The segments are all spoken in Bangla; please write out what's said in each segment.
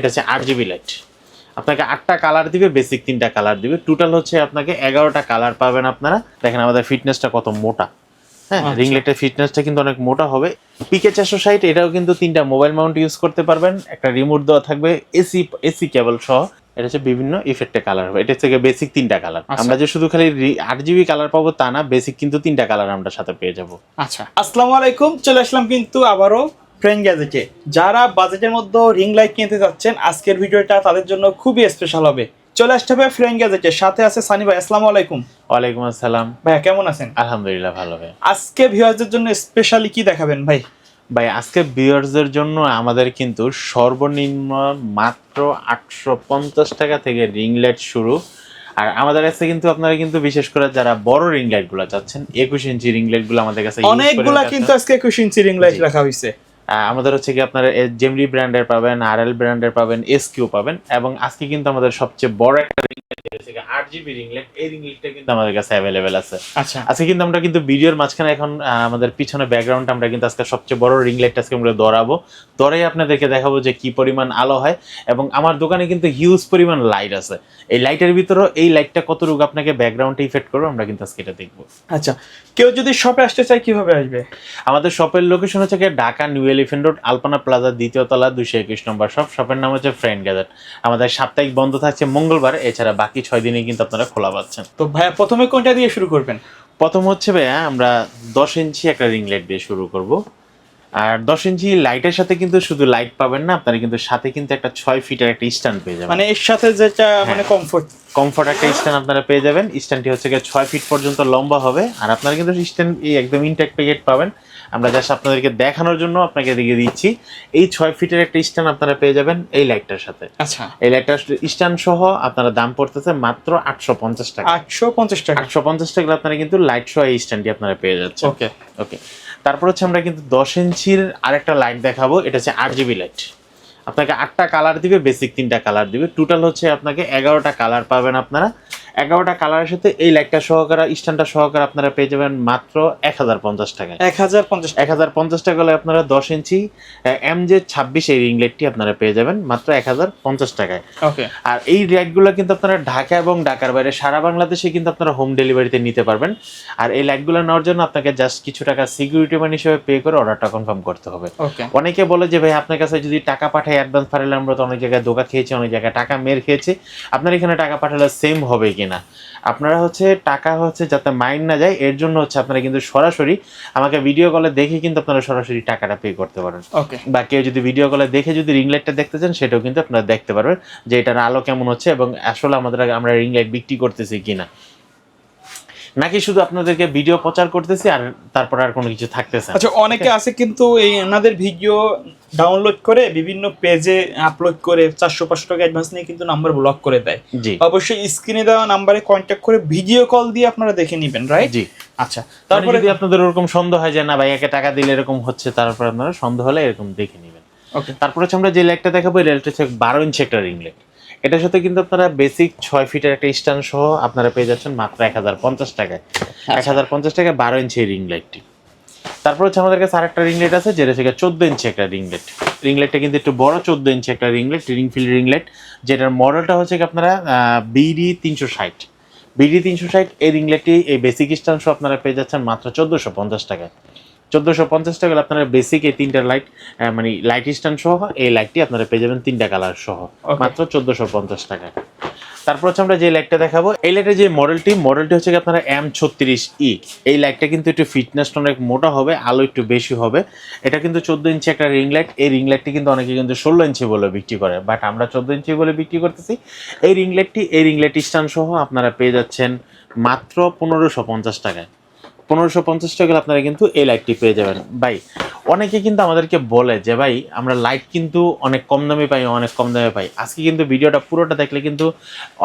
এটা হচ্ছে আট জিবি লাইট আপনাকে আটটা কালার দিবে বেসিক তিনটা কালার দিবে। টোটাল হচ্ছে আপনাকে এগারোটা কালার পাবেন আপনারা। দেখেন আমাদের ফিটনেসটা কত মোটা। হ্যাঁ আচ্ছা। রিং লাইটের ফিটনেসটা কিন্তু অনেক মোটা হবে। পিকে চারশো ষাট এটাও কিন্তু তিনটা মোবাইল মাউন্ট ইউজ করতে পারবেন। একটা রিমোট দেওয়া থাকবে এসি এসি কেবল সহ। এটা হচ্ছে বিভিন্ন ইফেক্টে কালার হবে। এটা থেকে বেসিক তিনটা কালার আচ্ছা। আমরা যে শুধু খালি আট জিবি কালার পাবো তা না বেসিক কিন্তু তিনটা কালার আমরা সাথে পেয়ে যাব। আচ্ছা। আসসালামু আলাইকুম চলে আসলাম কিন্তু আবারও। ফ্রেন্ড গ্যাজেটে যারা বাজেটের মধ্যে রিং লাইট কিনতে যাচ্ছেন আজকের ভিডিওটা তাদের জন্য খুবই স্পেশাল হবে। চলে আসতে হবে ফ্রেন্ড গ্যাজেটের সাথে আছে সানি ভাই আসসালামু আলাইকুম। ওয়ালাইকুম আসসালাম। ভাইয়া কেমন আছেন? আলহামদুলিল্লাহ ভালো ভাই। আজকে ভিউয়ারদের জন্য স্পেশালি কি দেখাবেন ভাই? ভাই আজকে ভিউয়ার্সদের জন্য আমাদের কিন্তু সর্বনিম্ন মাত্র আটশো পঞ্চাশ টাকা থেকে রিং লাইট শুরু। আর আমাদের কাছে কিন্তু আপনারা কিন্তু বিশেষ করে যারা বড় রিং লাইটগুলো চাচ্ছেন একুশ ইঞ্চি রিং লাইটগুলো আমাদের কাছে অনেকগুলা কিন্তু আজকে একুশ ইঞ্চি রিং লাইট রাখা হয়েছে আমাদের হচ্ছে কি আপনারা জেমরি ব্র্যান্ডের পাবেন আর এল ব্র্যান্ডের পাবেন এস কিউ পাবেন, এবং আজকে কিন্তু আমাদের সবচেয়ে বড় একটা আট জিবি রিং এই রিং কিন্তু আমাদের কাছে অ্যাভেলেবেল আছে। আচ্ছা। আজকে কিন্তু আমরা কিন্তু ভিডিওর মাঝখানে এখন আমাদের পিছনে ব্যাকগ্রাউন্ড আমরা কিন্তু আজকে সবচেয়ে বড় রিং আজকে আমরা ধরাবো। ধরেই আপনাদেরকে দেখাবো যে কি পরিমাণ আলো হয় এবং আমার দোকানে কিন্তু হিউজ পরিমাণ লাইট আছে। এই লাইটের ভিতরেও এই লাইটটা কতটুকু আপনাকে ব্যাকগ্রাউন্ডে ইফেক্ট করবে আমরা কিন্তু আজকে এটা দেখব। আচ্ছা কেউ যদি শপে আসতে চায় কীভাবে আসবে? আমাদের শপের লোকেশন হচ্ছে Dhaka new elephant road Alpana plaza দ্বিতীয় তলা দুইশো একুশ নম্বর শপ শপের নাম হচ্ছে ফ্রেন্ড গ্যাদার আমাদের সাপ্তাহিক বন্ধ থাকছে মঙ্গলবার এছাড়া বাকি ছয় দিনে কিন্তু আপনারা খোলা পাচ্ছেন। তো ভাইয়া প্রথমে কোনটা দিয়ে শুরু করবেন? প্রথম হচ্ছে ভাইয়া আমরা দশ ইঞ্চি একটা রিং লাইট দিয়ে শুরু করব। আর দশ ইঞ্চি লাইটের সাথে কিন্তু শুধু লাইট পাবেন না আপনারা কিন্তু সাথে কিন্তু একটা ছয় ফিটের একটা স্ট্যান্ড পেয়ে যাবেন। মানে এর সাথে যেটা মানে কমফোর্ট কমফোর্ট একটা স্ট্যান্ড আপনারা পেয়ে যাবেন। স্ট্যান্ডটি হচ্ছে গিয়ে ছয় ফিট পর্যন্ত লম্বা হবে। আর আপনারা কিন্তু স্ট্যান্ড একদম ইনটেক প্যাকেট পাবেন। আমরা জাস্ট আপনাদেরকে দেখানোর জন্য আপনাকে দিয়ে দিচ্ছি। এই ছয় ফিটের একটা স্ট্যান্ড আপনারা পেয়ে যাবেন এই লাইটটার সাথে। আচ্ছা। এই লাইটটার স্ট্যান্ড সহ আপনারা দাম পড়তেছে মাত্র আটশো পঞ্চাশ টাকা। আটশো পঞ্চাশ টাকা। আটশো পঞ্চাশ টাকা আপনারা কিন্তু লাইট সহ এই স্ট্যান্ডটি আপনারা পেয়ে যাচ্ছেন। ওকে ওকে তারপর হচ্ছে আমরা কিন্তু দশ ইঞ্চির আরেকটা লাইট দেখাবো। এটা হচ্ছে আট জিবি লাইট আপনাকে আটটা কালার দিবে বেসিক তিনটা কালার দিবে। টোটাল হচ্ছে আপনাকে এগারোটা কালার পাবেন আপনারা। এগারোটা কালারের সাথে এই লাইটটা সহকারে স্ট্যান্ডটা সহকারে আপনারা পেয়ে যাবেন মাত্র এক হাজার পঞ্চাশ টাকায়। এক হাজার পঞ্চাশ এক হাজার পঞ্চাশ টাকা হলে আপনারা দশ ইঞ্চি এম জে ছাব্বিশ এই রিং লাইটটি আপনারা পেয়ে যাবেন মাত্র এক হাজার পঞ্চাশ টাকায়। ওকে আর এই লাইটগুলো কিন্তু আপনারা ঢাকা এবং ঢাকার বাইরে সারা বাংলাদেশে কিন্তু আপনারা হোম ডেলিভারিতে নিতে পারবেন। আর এই লাইটগুলো নেওয়ার জন্য আপনাকে জাস্ট কিছু টাকা সিকিউরিটি মানি হিসেবে পে করে অর্ডারটা কনফার্ম করতে হবে। অনেকে বলে যে ভাই আপনার কাছে যদি টাকা পাঠাই অ্যাডভান্স পাঠালে আমরা তো অনেক জায়গায় ধোকা খেয়েছি অনেক জায়গায় টাকা মের খেয়েছি। আপনার এখানে টাকা পাঠালে সেম হবে কিনা। আপনারা হচ্ছে টাকা হচ্ছে যাতে মাইন্ড না যায় এর জন্য হচ্ছে আপনারা কিন্তু সরাসরি আমাকে ভিডিও কলে দেখে কিন্তু আপনারা সরাসরি টাকাটা পে করতে পারেন। ওকে বা কেউ যদি ভিডিও কলে দেখে যদি রিং লাইটটা দেখতে চান সেটাও কিন্তু আপনারা দেখতে পারবেন যে এটার আলো কেমন হচ্ছে এবং আসলে আমাদের আমরা রিংলাইট বিক্রি করতেছি কিনা। নাকি শুধু আপনাদেরকে ভিডিও প্রচার করতেছি আর তারপর আর কোনো কিছু থাকতেছে আচ্ছা অনেকে আছে কিন্তু এই এনাদের ভিডিও ডাউনলোড করে বিভিন্ন পেজে আপলোড করে চারশো পাঁচশো টাকা অ্যাডভান্স নিয়ে কিন্তু নাম্বার ব্লক করে দেয়। জি। অবশ্যই স্ক্রিনে দেওয়া নাম্বারে কন্ট্যাক্ট করে ভিডিও কল দিয়ে আপনারা দেখে নেবেন রাইট জি। আচ্ছা তারপরে তারপরে যদি আপনাদের ওরকম সন্দেহ হয় যে না ভাই একে টাকা দিলে এরকম হচ্ছে তারপর আপনারা সন্দেহ হলে এরকম দেখে নেবেন। ওকে তারপর হচ্ছে আমরা যে লাইটটা দেখাবো এই লাইটটা হচ্ছে বারো ইঞ্চি একটা রিং লাইট এটার সাথে কিন্তু আপনারা বেসিক ছয় ফিটের একটা স্ট্যান্ড সহ আপনারা পেয়ে যাচ্ছেন মাত্র এক হাজার পঞ্চাশ টাকায়। এক হাজার পঞ্চাশ টাকায় বারো ইঞ্চি রিং লাইটটি তারপর হচ্ছে আমাদের কাছে আরেকটা রিং লাইট আছে যেটা থেকে চোদ্দ ইঞ্চি একটা রিংলেট রিংলেটটা কিন্তু একটু বড় চোদ্দ ইঞ্চি একটা ringlet ring fill ring light যেটার মডেলটা হচ্ছে কি আপনারা বিডি তিনশো ষাট। বিডি তিনশো ষাট এই রিংলেটটি এই বেসিক স্ট্যান্ড সহ আপনারা পেয়ে যাচ্ছেন মাত্র চোদ্দোশো পঞ্চাশ টাকায়। চোদ্দোশো পঞ্চাশ টাকা আপনারা বেসিক এই তিনটা লাইট মানে লাইট স্ট্যান্ড সহ এই লাইটটি আপনারা পেয়ে যাবেন তিনটা কালার সহ মাত্র চোদ্দোশো পঞ্চাশ টাকায় তারপর হচ্ছে আমরা যে লাইটটা দেখাবো এই লাইটের যে মডেলটি মডেলটি হচ্ছে আপনারা এম ছত্রিশ ই এই লাইটটা কিন্তু একটু ফিটনেসটা অনেক মোটা হবে আলো একটু বেশি হবে। এটা কিন্তু চোদ্দ ইঞ্চি একটা রিং লাইট এই রিং লাইটটি কিন্তু অনেকে কিন্তু ষোলো ইঞ্চি বলে বিক্রি করে। বাট আমরা চোদ্দ ইঞ্চি বলে বিক্রি করতেছি। এই রিং লাইটটি এই রিং লাইট স্ট্যান্ড সহ আপনারা পেয়ে যাচ্ছেন মাত্র পনেরোশো পঞ্চাশ টাকায়। পনেরোশো পঞ্চাশ টাকা আপনারা কিন্তু এই লাইটটি পেয়ে যাবেন। ভাই অনেকে কিন্তু আমাদেরকে বলে যে ভাই আমরা লাইট কিন্তু অনেক কম দামে পাই অনেক কম দামে পাই। আজকে কিন্তু ভিডিওটা পুরোটা দেখলে কিন্তু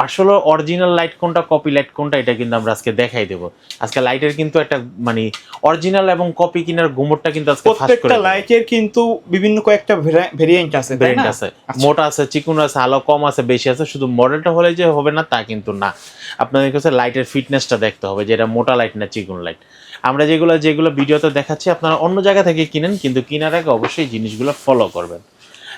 আসলে অরিজিনাল লাইট কোনটা কপি লাইট কোনটা এটা কিন্তু আমরা আজকে দেখাই দেবো। আজকে লাইটের কিন্তু একটা মানে অরিজিনাল এবং কপি কিনার গুমরটা কিন্তু আজকে প্রত্যেকটা লাইটের কিন্তু বিভিন্ন কয়েকটা ভেরিয়েন্ট আছে না? আছে। আচ্ছা। মোটা আছে চিকুন আছে আলো কম আছে বেশি আছে শুধু মডেলটা হলে যে হবে না তা কিন্তু না। আপনাদের কাছে লাইটের ফিটনেসটা দেখতে হবে যে এটা মোটা লাইট না চিকুন লাইট আমরা যেগুলো যেগুলো ভিডিওতে দেখাচ্ছি আপনারা অন্য জায়গা থেকে কিনেন কিন্তু কেনার আগে অবশ্যই জিনিসগুলো ফলো করবেন।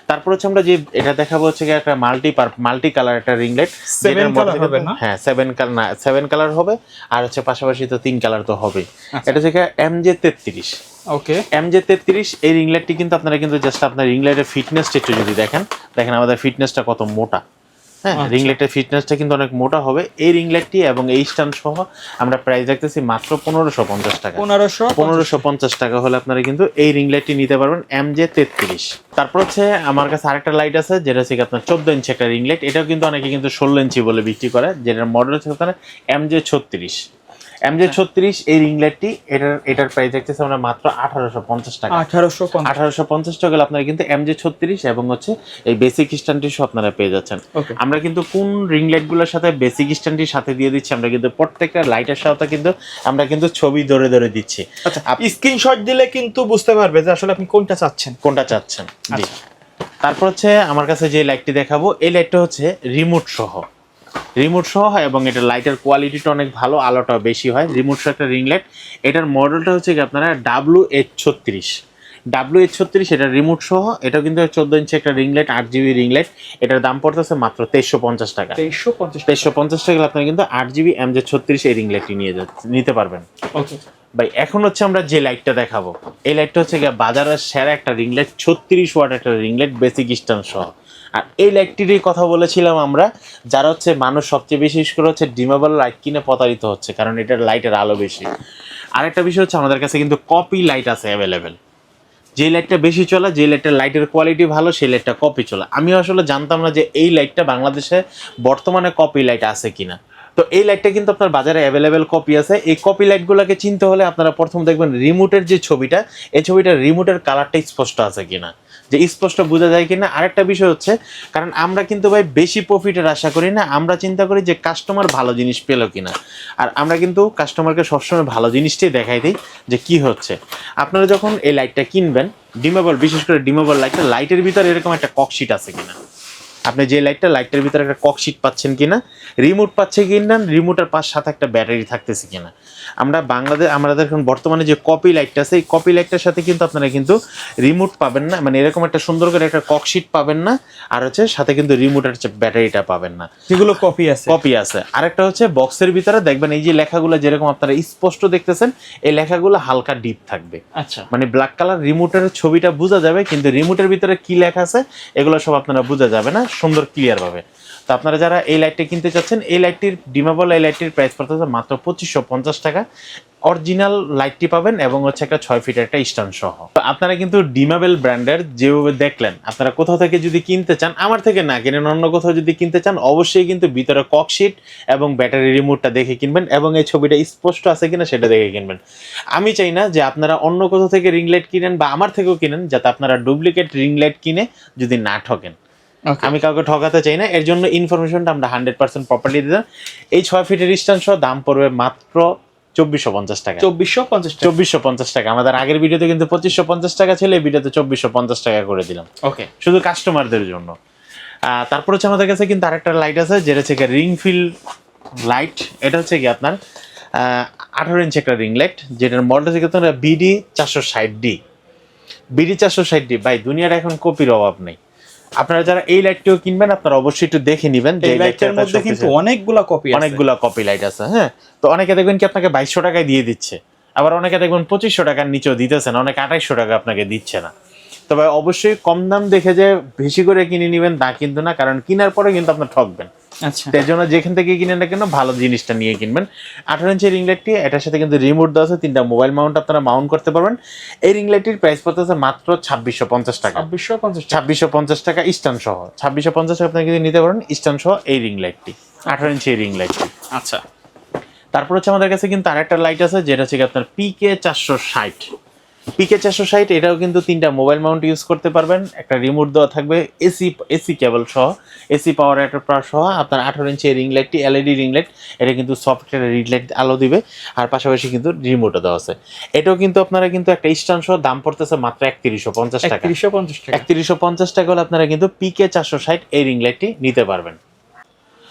তারপর হচ্ছে আমরা যে এটা দেখাবো হচ্ছে একটা মাল্টি মাল্টি কালার একটা রিং লাইট Seven colour হবে না? হ্যাঁ সেভেন কালার না সেভেন কালার হবে আর হচ্ছে পাশাপাশি তো তিন কালার তো হবেই। আচ্ছা। এটা হচ্ছে এম জে তেত্রিশ। ওকে এম জে তেত্রিশ এই রিং লাইটটি কিন্তু আপনারা কিন্তু জাস্ট আপনার রিং লাইটের ফিটনেসটা একটু যদি দেখেন দেখেন আমাদের ফিটনেসটা কত মোটা। হ্যাঁ আচ্ছা। রিং লাইটের ফিটনেসটা কিন্তু অনেক মোটা হবে। এই রিং লাইটটি এবং এই স্ট্যান্ড সহ আমরা প্রাইস রাখতেছি মাত্র পনেরোশো পঞ্চাশ টাকা। পনেরোশো পনেরোশো পঞ্চাশ টাকা হলে আপনারা কিন্তু এই রিং লাইটটি নিতে পারবেন এম জে তেত্রিশ। তারপর হচ্ছে আমার কাছে আরেকটা লাইট আছে যেটা হচ্ছে আপনার চোদ্দ ইঞ্চি একটা রিং লাইট এটাও কিন্তু অনেকে কিন্তু ষোলো ইঞ্চি বলে বিক্রি করে যেটার মডেল হচ্ছে আপনার এম জে ছত্রিশ। এম জে ছত্রিশ এই রিং লাইটটি এটার এটার প্রাইস দেখতেছে আমরা মাত্র আঠারোশো পঞ্চাশ টাকা। আঠারোশো আঠারোশো পঞ্চাশ টাকা আপনারা কিন্তু এম জে ছত্রিশ এবং হচ্ছে এই বেসিক স্ট্যান্ডটি সহ আপনারা পেয়ে যাচ্ছেন। আমরা কিন্তু কোন রিং লাইটগুলোর সাথে বেসিক স্ট্যান্ডটির সাথে দিয়ে দিচ্ছি আমরা কিন্তু প্রত্যেকটা লাইটের সাথে কিন্তু আমরা কিন্তু ছবি ধরে ধরে দিচ্ছি। আচ্ছা স্ক্রিনশট দিলে কিন্তু বুঝতে পারবে যে আসলে আপনি কোনটা চাচ্ছেন। কোনটা চাচ্ছেন জি। আচ্ছা। তারপর হচ্ছে আমার কাছে যে লাইটটি দেখাবো এই লাইটটা হচ্ছে রিমোট সহ। রিমোট সহ হয় এবং এটা লাইটের কোয়ালিটিটা অনেক ভালো আলোটা বেশি হয়। রিমোট সহ একটা রিং লাইট এটার মডেলটা হচ্ছে কি আপনারা ডাব্লু এইচ ছত্রিশ। ডাব্লু এইচ ছত্রিশ এটা রিমোট সহ এটা কিন্তু চোদ্দ ইঞ্চি একটা রিং লাইট আট জিবি রিং লাইট এটার দাম পড়তেছে মাত্র তেইশশো পঞ্চাশ টাকা। তেইশশো পঞ্চাশ তেইশশো পঞ্চাশ টাকা আপনারা কিন্তু আট জিবি এম জে ছত্রিশ এই রিং লাইটটি নিয়ে যাচ্ছে নিতে পারবেন। ওকে ভাই, এখন হচ্ছে আমরা যে লাইটটা দেখাবো। এই লাইটটা হচ্ছে গিয়ে বাজারের সেরা একটা রিংলেট ছত্রিশ ওয়াট একটা রিংলেট বেসিক স্ট্যান্ড সহ। আর এই লাইটটিরই কথা বলেছিলাম আমরা, যারা হচ্ছে মানুষ সবচেয়ে বেশি use করে হচ্ছে ডিমেবল লাইট কিনে প্রতারিত হচ্ছে, কারণ এটার লাইটের আলো বেশি। আরেকটা বিষয় হচ্ছে আমাদের কাছে কিন্তু কপি লাইট আছে অ্যাভেলেবেল যে লাইটটা বেশি চলে, যে লাইটটার লাইটের কোয়ালিটি ভালো, সেই লাইটটা কপি চলে। আমি আসলে জানতাম না যে এই লাইটটা বাংলাদেশে বর্তমানে কপি লাইট আছে কিনা। তো এই লাইটটা কিন্তু আপনার বাজারে অ্যাভেলেবেল কপি আছে। এই কপি লাইটগুলোকে চিনতে হলে আপনারা প্রথম দেখবেন রিমোটের যে ছবিটা, এই ছবিটার রিমোটের কালারটা স্পষ্ট আছে কিনা। যে স্পষ্ট বোঝা যায় কিনা। আরেকটা বিষয় হচ্ছে, কারণ আমরা কিন্তু ভাই বেশি প্রফিটের আশা করি না, আমরা চিন্তা করি যে কাস্টমার ভালো জিনিস পেল কিনা। আর আমরা কিন্তু কাস্টমারকে সবসময় ভালো জিনিসটাই দেখাই দিই যে কি হচ্ছে। আপনারা যখন এই লাইটটা কিনবেন, ডিমেবল, বিশেষ করে ডিমেবল লাইটটা লাইটের ভিতরে এরকম একটা ককশিট আছে কিনা। আপনি যে লাইটটা লাইটের ভিতরে একটা ককশিট পাচ্ছেন কিনা রিমোট পাচ্ছে কিনা রিমোটের পাশ সাথে একটা ব্যাটারি থাকতেছে কিনা। আমরা বাংলাদেশ আমাদের এখন বর্তমানে যে কপি লাইটটা আছে এই কপি লাইটটার সাথে কিন্তু আপনারা কিন্তু রিমোট পাবেন না। মানে এরকম একটা সুন্দর করে একটা ককশিট পাবেন না আর হচ্ছে সাথে কিন্তু রিমোটের ব্যাটারিটা পাবেন না। সেগুলো কপি আছে। কপি আছে। আরেকটা হচ্ছে বক্সের ভিতরে দেখবেন এই যে লেখাগুলো যেরকম আপনারা স্পষ্ট দেখতেছেন এই লেখাগুলো হালকা ডিপ থাকবে। আচ্ছা। মানে ব্ল্যাক কালার রিমোটের ছবিটা বোঝা যাবে কিন্তু রিমোটের ভিতরে কি লেখা আছে এগুলো সব আপনারা বোঝা যাবে না। সুন্দর ক্লিয়ার ভাবে। তো আপনারা যারা এই লাইটটি কিনতে চাচ্ছেন, এই লাইটটির ডিমাবল এই লাইটটির প্রাইস পড়তেছে মাত্র পঁচিশশো পঞ্চাশ টাকা। অরিজিনাল লাইটটি পাবেন এবং হচ্ছে একটা ছয় ফিটের একটা স্ট্যান্ড সহ। আপনারা কিন্তু ডিমাবেল ব্র্যান্ডের যেভাবে দেখলেন, আপনারা কোথাও থেকে যদি কিনতে চান, আমার থেকে না কিনেন অন্য কোথাও যদি কিনতে চান, অবশ্যই কিন্তু ভিতরে ককশিট এবং ব্যাটারি রিমোটটা দেখে কিনবেন এবং এই ছবিটা স্পষ্ট আছে কিনা সেটা দেখে কিনবেন। আমি চাই না যে আপনারা অন্য কোথাও থেকে রিং লাইট কিনেন বা আমার থেকেও কিনেন, যাতে আপনারা ডুপ্লিকেট রিং লাইট কিনে যদি না ঠকেন. আমি কাউকে ঠকাতে চাই না এর জন্য ইনফরমেশনটা আমরা হান্ড্রেড পার্সেন্ট প্রপার্টি দিলাম। এই ছয় ফিটের স্ট্যান্ড সহ দাম পড়বে মাত্র চব্বিশশো পঞ্চাশ টাকা। চব্বিশশো পঞ্চাশ চব্বিশশো পঞ্চাশ টাকা। আমাদের আগের ভিডিওতে কিন্তু পঁচিশশো পঞ্চাশ টাকা ছিল এই ভিডিওতে চব্বিশশো পঞ্চাশ টাকা করে দিলাম। ওকে শুধু কাস্টমারদের জন্য। তারপর হচ্ছে আমাদের কাছে কিন্তু আরেকটা লাইট আছে যেটা হচ্ছে রিং ফিল লাইট এটা হচ্ছে কি আপনার আঠারো ইঞ্চি একটা রিং লাইট যেটার মডেল হচ্ছে কি আপনার বিডি চারশো ষাট ডি বিডি চারশো ষাট ডি ভাই দুনিয়ার এখন কপির অভাব নেই। আপনারা যারা এই লাইটটিও কিনবেন আপনারা অবশ্যই একটু দেখে নেবেন এই লাইটের মধ্যে কিন্তু অনেকগুলা কপি আছে। অনেকগুলা কপি লাইট আছে হ্যাঁ? তো অনেকে দেখবেন কি আপনাকে বাইশশো টাকায় দিয়ে দিচ্ছে আবার অনেকে দেখবেন পঁচিশশো টাকার নিচেও দিতেছে না অনেকে আঠাইশশো টাকা আপনাকে দিচ্ছে না। তবে অবশ্যই কম দাম দেখে যে বেশি করে কিনে নেবেন তা কিন্তু না কারণ কেনার পরে কিন্তু আপনার ঠকবেন। আচ্ছা। তার জন্য যেখান থেকে কিনেন না কেন ভালো জিনিসটা নিয়ে কিনবেন। আঠারো ইঞ্চি রিং লাইটটি এটার সাথে কিন্তু রিমোট দেওয়া আছে তিনটা মোবাইল মাউন্ট আপনারা মাউন্ট করতে পারবেন। এই রিং লাইটটির প্রাইস পড়তেছে মাত্র ছাব্বিশশো পঞ্চাশ টাকা। ছাব্বিশশো পঞ্চাশ ছাব্বিশশো পঞ্চাশ টাকা স্ট্যান্ড সহ। ছাব্বিশশো পঞ্চাশ টাকা আপনি কিন্তু নিতে পারেন স্ট্যান্ড সহ এই রিং লাইটটি আঠারো ইঞ্চি রিং লাইটটি আচ্ছা। তারপর হচ্ছে আমাদের কাছে কিন্তু আরেকটা লাইট আছে যেটা হচ্ছে কি আপনার পিকে চারশো ষাট। পিকে চারশো ষাট এটাও কিন্তু তিনটা মোবাইল মাউন্ট ইউজ করতে পারবেন। একটা রিমোট দেওয়া থাকবে এসি এসি কেবল সহ এসি পাওয়ার অ্যাডাপ্টার সহ আপনার আঠারো ইঞ্চি রিং লাইটটি এলইডি রিং লাইট এটা কিন্তু সফটওয়্যার রিং লাইট আলো দিবে। আর পাশাপাশি কিন্তু রিমোটও দেওয়া আছে। এটাও কিন্তু আপনারা কিন্তু একটা স্ট্যান্ড সহ দাম পড়তেছে মাত্র একত্রিশশো পঞ্চাশ টাকা। একত্রিশশো পঞ্চাশ টাকা। একত্রিশশো পঞ্চাশ টাকা হলে আপনারা কিন্তু পিকে চারশো ষাট এই রিং লাইটটি নিতে পারবেন।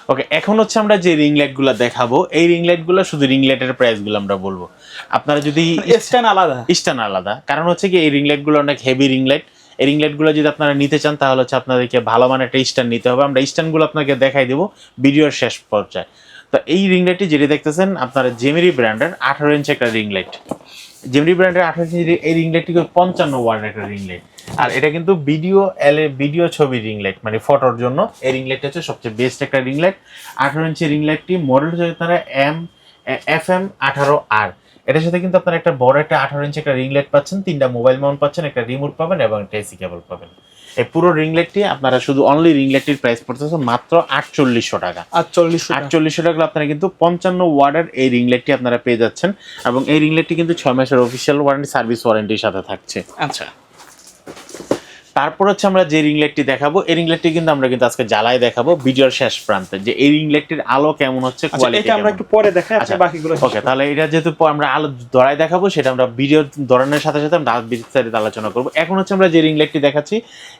ওকে এখন হচ্ছে আমরা যে রিং লাইটগুলো দেখাবো এই রিং লাইটগুলো শুধু রিং লাইটের প্রাইসগুলো আমরা বলব। আপনারা যদি স্ট্যান্ড আলাদা। স্টান আলাদা। কারণ হচ্ছে কি এই রিং লাইটগুলো অনেক হেভি রিং লাইট এই রিং লাইটগুলো যদি আপনারা নিতে চান তাহলে হচ্ছে আপনাদেরকে ভালো মানের একটা স্ট্যান্ড নিতে হবে। আমরা স্ট্যান্ডগুলো আপনাকে দেখাই দেবো ভিডিওর শেষ পর্যায়ে। তো এই রিং লাইটটি যেটি দেখতেছেন আপনারা জেমিরি ব্র্যান্ডের আঠারো ইঞ্চি একটা রিং লাইট জেমিরি ব্র্যান্ডের আঠারো ইঞ্চি এই রিং লাইটটি পঞ্চান্ন ওয়ার্ডের একটা রিং লাইট আর এটা কিন্তু ভিডিও এলে ভিডিও ছবি রিং লাইট মানে ফটোর জন্য। এই রিং লাইটটা হচ্ছে সবচেয়ে বেস্ট একটা রিং লাইট আঠারো ইঞ্চি রিং লাইটটি মডেল হচ্ছে আপনারা এম এফ এম আঠারো আর এটার সাথে কিন্তু আপনারা একটা বড় একটা আঠারো ইঞ্চি একটা রিং লাইট পাচ্ছেন তিনটা মোবাইল মাউন্ট পাচ্ছেন একটা রিমোট পাবেন এবং একটা এসি কেবল পাবেন। এই পুরো রিং লাইটটি আপনারা শুধু অনলি রিং লাইটটির প্রাইস পড়তেছে মাত্র আটচল্লিশশো টাকা। আটচল্লিশশো টাকা। আটচল্লিশশো টাকা আপনারা কিন্তু পঞ্চান্ন ওয়ার্ডের এই রিং লাইটটি আপনারা পেয়ে যাচ্ছেন। এবং এই রিং লাইটটি কিন্তু ছয় মাসের অফিসিয়াল ওয়ারেন্টি সার্ভিস ওয়ারেন্টির সাথে থাকছে। আচ্ছা। তারপর হচ্ছে আমরা যে রিং লাইটটি দেখাবো এই রিং লাইটটি কিন্তু আমরা কিন্তু আজকে জ্বালায় দেখাবো ভিডিওর শেষ প্রান্তে যে এই রিং লাইটটির আলো কেমন হচ্ছে আচ্ছা কোয়ালিটি এটা আমরা একটু পরে দেখাই আচ্ছা, বাকিগুলো ওকে তাহলে এটা যেহেতু আমরা আলো দড়াই দেখাবো সেটা আমরা ভিডিও দড়ানোর সাথে সাথে আমরা বিস্তারিত আলোচনা করব। এখন হচ্ছে আমরা যে রিং লাইটটি দেখাচ্ছি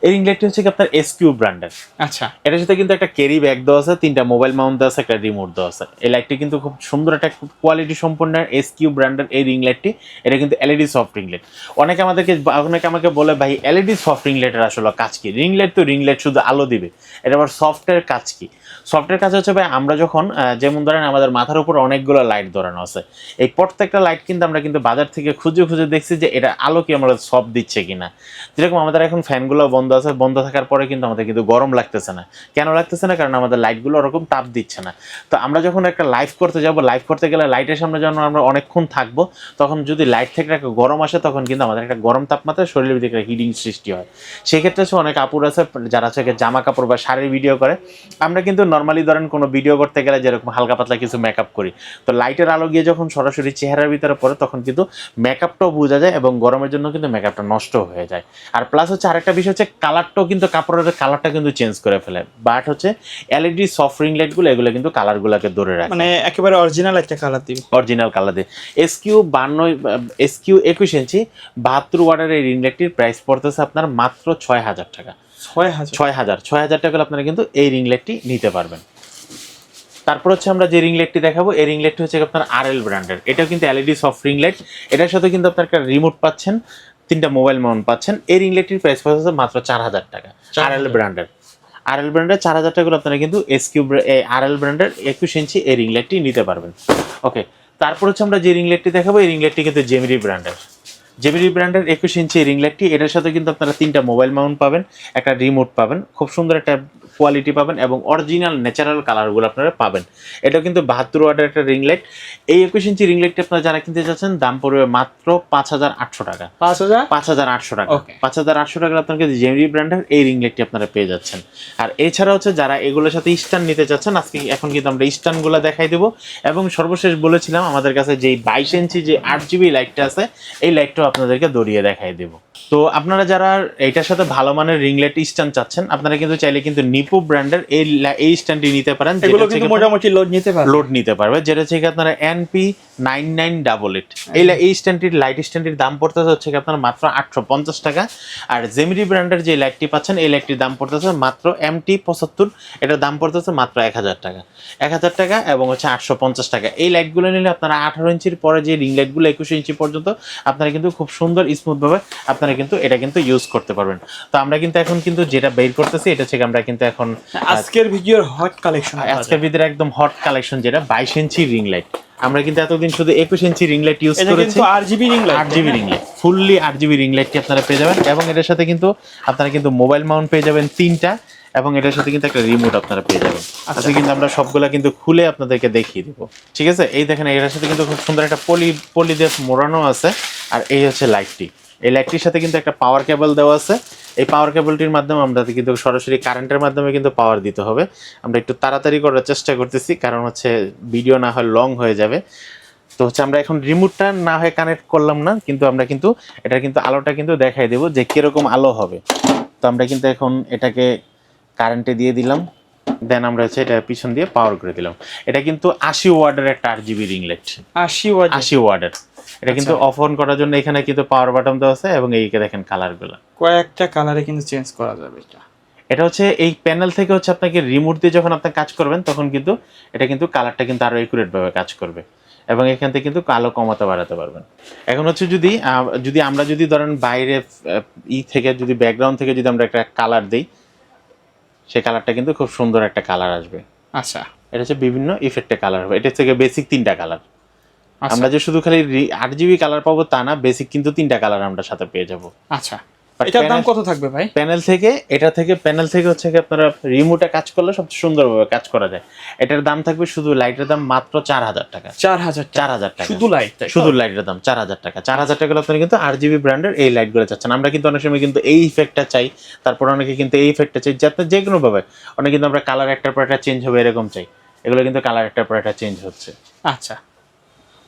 এই রিং লাইটটি হচ্ছে কি আপনার এসকিউ ব্র্যান্ডের আচ্ছা। এটার সাথে কিন্তু একটা ক্যারি ব্যাগ দেওয়া আছে তিনটা মোবাইল মাউন্ট দেওয়া আছে একটা রিমোট দেওয়া আছে। এই লাইটটি কিন্তু খুব সুন্দর একটা কোয়ালিটি সম্পন্ন এস কিউ ব্র্যান্ডের এই রিং লাইটটি এটা কিন্তু এলইডি সফট রিং লাইট অনেকে আমাদেরকে অনেকে আমাকে বলে ভাই এলইডি সফট রিং লাইটের আসলে কাজ কি? রিং লাইট তো রিং লাইট শুধু আলো দিবে। এটা আবার সফটের কাজ কি? সফটের কাজ হচ্ছে ভাই, আমরা যখন যেমন ধরেন আমাদের মাথার উপর অনেকগুলো লাইট ধরানো আছে। এই প্রত্যেকটা লাইট কিন্তু আমরা কিন্তু বাজার থেকে খুঁজে খুঁজে দেখছি যে এটা আলো কি আমরা সফট দিচ্ছে কিনা। যেরকম আমাদের এখন ফ্যানগুলো বন্ধ আছে, বন্ধ থাকার পরে কিন্তু আমাদের কিন্তু গরম লাগতেছে না। কেন লাগতেছে না? কারণ আমাদের লাইটগুলো ওরকম তাপ দিচ্ছে না। তো আমরা যখন একটা লাইভ করতে যাব লাইভ করতে গেলে লাইটের সামনে যখন আমরা অনেকক্ষণ থাকব, তখন যদি লাইট থেকে একটা গরম আসে, তখন কিন্তু আমাদের একটা গরম তাপমাত্রা শরীরের ভিতরে হিটিং সৃষ্টি হয়। সেক্ষেত্রে হচ্ছে অনেক আপুর আছে যারা হচ্ছে জামা কাপড় বা শাড়ির ভিডিও করে। আমরা কিন্তু নর্মালি ধরেন কোনো ভিডিও করতে গেলে যেরকম হালকা পাতলা কিছু মেকআপ করি। তো লাইটের আলো গিয়ে যখন সরাসরি চেহারার ভিতরে পড়ে তখন কিন্তু মেকআপটাও বোঝা যায় এবং গরমের জন্য কিন্তু মেকআপটা নষ্ট হয়ে যায়। আর প্লাস হচ্ছে আরেকটা বিষয় হচ্ছে কালারটাও কিন্তু কাপড়ের কালারটা কিন্তু চেঞ্জ করে ফেলে। বাট হচ্ছে এলইডি সফট রিং লাইটগুলো এগুলো কিন্তু কালারগুলোকে ধরে রাখে। মানে একেবারে অরিজিনাল একটা কালার দিবে অরিজিনাল কালার দিয়ে। এসকিউ বান্ন এসকিউ একুশ ইঞ্চি বাহাত্তর ওয়ার্ডের এই রিং লাইটটির প্রাইস পড়তেছে আপনার মাত্র ছয় হাজার টাকা। ছয় হাজার? ছয় হাজার। ছয় হাজার টাকা আপনারা কিন্তু এই রিং লাইটটি নিতে পারবেন। তারপর হচ্ছে আমরা যে রিং লাইটটি দেখাবো এই রিং লাইটটি হচ্ছে আপনার আর এল ব্র্যান্ডের। এটাও কিন্তু এলইডি সফট রিং লাইট এটার সাথে কিন্তু আপনার একটা রিমোট পাচ্ছেন তিনটা মোবাইল মাউন্ট পাচ্ছেন। এই রিং লাইটটির প্রাইস পড়তেছে মাত্র চার হাজার টাকা আর এল ব্র্যান্ডের। আর এল ব্র্যান্ডের চার হাজার টাকা হলে আপনারা কিন্তু এস কিউ আর এল ব্র্যান্ডের একুশ ইঞ্চি এই রিং লাইটটি নিতে পারবেন। ওকে তারপর হচ্ছে আমরা যে রিং লাইটটি দেখাবো এই রিং লাইটটি কিন্তু জেমিরি ব্র্যান্ডের। জেমিরি ব্র্যান্ডের একুশ ইঞ্চি রিং লাইটটি এটার সাথে কিন্তু আপনারা তিনটা মোবাইল মাউন্ট পাবেন, একটা রিমোট পাবেন। খুব সুন্দর একটা কোয়ালিটি পাবেন এবং অরিজিনাল ন্যাচারাল কালারগুলো আপনারা পাবেন। এটা কিন্তু বাহাত্তর ওয়াটের একটা রিং লাইট এই একুশ ইঞ্চি রিং লাইটটি আপনারা যারা কিনতে চাচ্ছেন দাম পড়বে মাত্র পাঁচ হাজার আটশো টাকা। পাঁচ হাজার? পাঁচ হাজার আটশো টাকা. পাঁচ হাজার আটশো টাকা আপনাকে জেমিরি ব্র্যান্ডের এই রিং লাইটটি আপনারা পেয়ে যাচ্ছেন। আর এছাড়া হচ্ছে যারা এগুলোর সাথে স্ট্যান্ড নিতে চাচ্ছেন আজকে এখন কিন্তু আমরা স্ট্যান্ডগুলো দেখাই দেবো। এবং সর্বশেষ বলেছিলাম আমাদের কাছে যে বাইশ ইঞ্চি যে আট জিবি লাইটটা আছে এই লাইটটাও আপনাদেরকে দড়িয়ে দেখাই দেবো। তো আপনারা যারা এটার সাথে ভালো মানের রিং লাইট স্ট্যান্ড চাচ্ছেন আপনারা কিন্তু চাইলে কিন্তু নিপো ব্র্যান্ডের এই এই স্ট্যান্ডটি নিতে পারেন যেটা এগুলো হচ্ছে কিন্তু কি আপনার- মোটামুটি লোড নিতে পারবে। লোড নিতে পারবে যেটা থেকে আপনারা NP nine nine double eight. এই লা- এই স্ট্যান্ডটির লাইট স্ট্যান্ডটির দাম পড়তেছে হচ্ছে কি আপনার মাত্র আটশো পঞ্চাশ টাকা। আর জেমিরি ব্র্যান্ডের যে লাইটটি পাচ্ছেন এই লাইটটির দাম পড়তেছে মাত্র এমটি পঁচাত্তর। এটার দাম পড়তেছে মাত্র এক হাজার টাকা। এক হাজার টাকা এবং হচ্ছে আটশো পঞ্চাশ টাকা। এই লাইটগুলো নিলে আপনারা আঠারো ইঞ্চির পরে যে রিং লাইটগুলো একুশ ইঞ্চি পর্যন্ত আপনারা কিন্তু খুব সুন্দর স্মুথভাবে আপনারা কিন্তু এটা কিন্তু ইউজ করতে পারবেন। তো আমরা কিন্তু এখন কিন্তু যেটা বের করতেছি এটা হচ্ছে আমরা কিন্তু এখন আজকের ভিডিওর হট কালেকশন আজকের ভিতরে একদম হট কালেকশন যেটা বাইশ ইঞ্চি রিং লাইট। আমরা কিন্তু এতদিন শুধু একুশ ইঞ্চি রিং লাইট ইউজ করেছি। আর জিবি রিং আট জিবি রিং লাইট ফুললি আট জিবি রিং লাইটটি আপনারা পেয়ে যাবেন। এবং এটার সাথে কিন্তু আপনারা কিন্তু মোবাইল মাউন্ট পেয়ে যাবেন তিনটা এবং এটার সাথে কিন্তু একটা রিমোট আপনারা পেয়ে যাবেন। আজকে কিন্তু আমরা সবগুলা কিন্তু খুলে আপনাদেরকে দেখিয়ে দিব। ঠিক আছে? এই দেখেন এটার সাথে কিন্তু খুব সুন্দর একটা পলি পলি দিয়ে মোড়ানো আছে। আর এই হচ্ছে লাইটটি এই সাথে কিন্তু একটা পাওয়ার কেবল দেওয়া আছে। এই পাওয়ার কেবলটির মাধ্যমে আমরা কিন্তু সরাসরি কারেন্টের মাধ্যমে কিন্তু পাওয়ার দিতে হবে। আমরা একটু তাড়াতাড়ি করার চেষ্টা করতেছি, কারণ হচ্ছে ভিডিও না হয় লং হয়ে যাবে। তো হচ্ছে আমরা এখন রিমোটটা না হয়ে কানেক্ট করলাম না, কিন্তু আমরা কিন্তু এটা কিন্তু আলোটা কিন্তু দেখাই দেবো যে কীরকম আলো হবে। তো আমরা কিন্তু এখন এটাকে কারেন্টে দিয়ে দিলাম। দেন আমরা হচ্ছে এটা পিছন দিয়ে পাওয়ার করে দিলাম। এটা কিন্তু আশি ওয়ার্ডের একটা আট জিবি রিং লাইট আশি ওয়াট আশি ওয়ার্ডের এটা কিন্তু অফ অন করার জন্য এখানে কিন্তু পাওয়ার বাটন দেওয়া আছে এবং এইকে দেখেন কালারগুলো কয়েকটা কালারে কিন্তু চেঞ্জ করা যাবে এটা। এটা হচ্ছে এই প্যানেল থেকে হচ্ছে আপনাকে রিমোট দিয়ে যখন আপনি কাজ করবেন তখন কিন্তু এটা কিন্তু কালারটা কিন্তু আরও একুরেট ভাবে কাজ করবে। এবং এখান থেকে কিন্তু কালো কমাতে বাড়াতে পারবেন। এখন হচ্ছে যদি যদি আমরা যদি ধরেন বাইরে ই থেকে যদি ব্যাকগ্রাউন্ড থেকে যদি আমরা একটা কালার দিই সেই কালারটা কিন্তু খুব সুন্দর একটা কালার আসবে। আচ্ছা। এটা হচ্ছে বিভিন্ন ইফেক্টের কালার হবে। এটা থেকে বেসিক তিনটা কালার আচ্ছা। আমরা যে শুধু খালি আট জিবি কালার পাবো তা না বেসিক কিন্তু তিনটা কালার আমরা সাথে পেয়ে যাব। আচ্ছা। এটার দাম কত থাকবে ভাই? প্যানেল থেকে এটা থেকে প্যানেল থেকে হচ্ছে কি আপনারা রিমোটে কাজ করলে সবচেয়ে সুন্দরভাবে কাজ করা যায়। এটার দাম থাকবে শুধু লাইটের দাম মাত্র চার হাজার টাকা। চার হাজার চার হাজার টাকা। শুধু লাইট শুধু লাইটের দাম চার হাজার টাকা। চার হাজার টাকা হলে আপনারা কিন্তু আর জিবি ব্র্যান্ডের এই লাইটগুলো চাচ্ছেন। আমরা কিন্তু অনেক সময় কিন্তু এই ইফেক্টটা চাই তারপর অনেকে কিন্তু এই ইফেক্টটা চাই যাতে যে কোনো ভাবে। অনেকে কিন্তু আমরা কালার একটার পর একটা চেঞ্জ হবে এরকম চাই। এগুলো কিন্তু কালার একটার পর একটা চেঞ্জ হচ্ছে। আচ্ছা।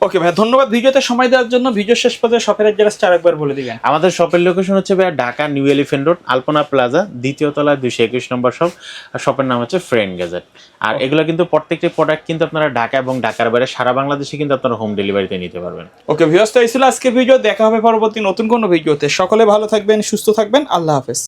ওকে ভাই ধন্যবাদ ভিডিওতে সময় দেওয়ার জন্য। ভিডিও শেষ পর্যন্ত শপের অ্যাড্রেস চার একবার বলে দিবেন। আমাদের শপের লোকেশন হচ্ছে ভাইয়া Dhaka New Elephant Road Alpana Plaza দ্বিতীয় তলা দুইশো একুশ নম্বর শপ আর শপের নাম হচ্ছে ফ্রেন্ড গ্যাজেট আর এগুলো কিন্তু প্রত্যেকটি প্রোডাক্ট কিন্তু আপনারা ঢাকা এবং ঢাকার বাইরে সারা বাংলাদেশে কিন্তু আপনারা হোম ডেলিভারিতে নিতে পারবেন। ওকে ভিউয়ার্স তো এই ছিল আজকের ভিডিও দেখা হবে পরবর্তী নতুন কোনো ভিডিওতে সকলে ভালো থাকবেন সুস্থ থাকবেন। আল্লাহ হাফেজ।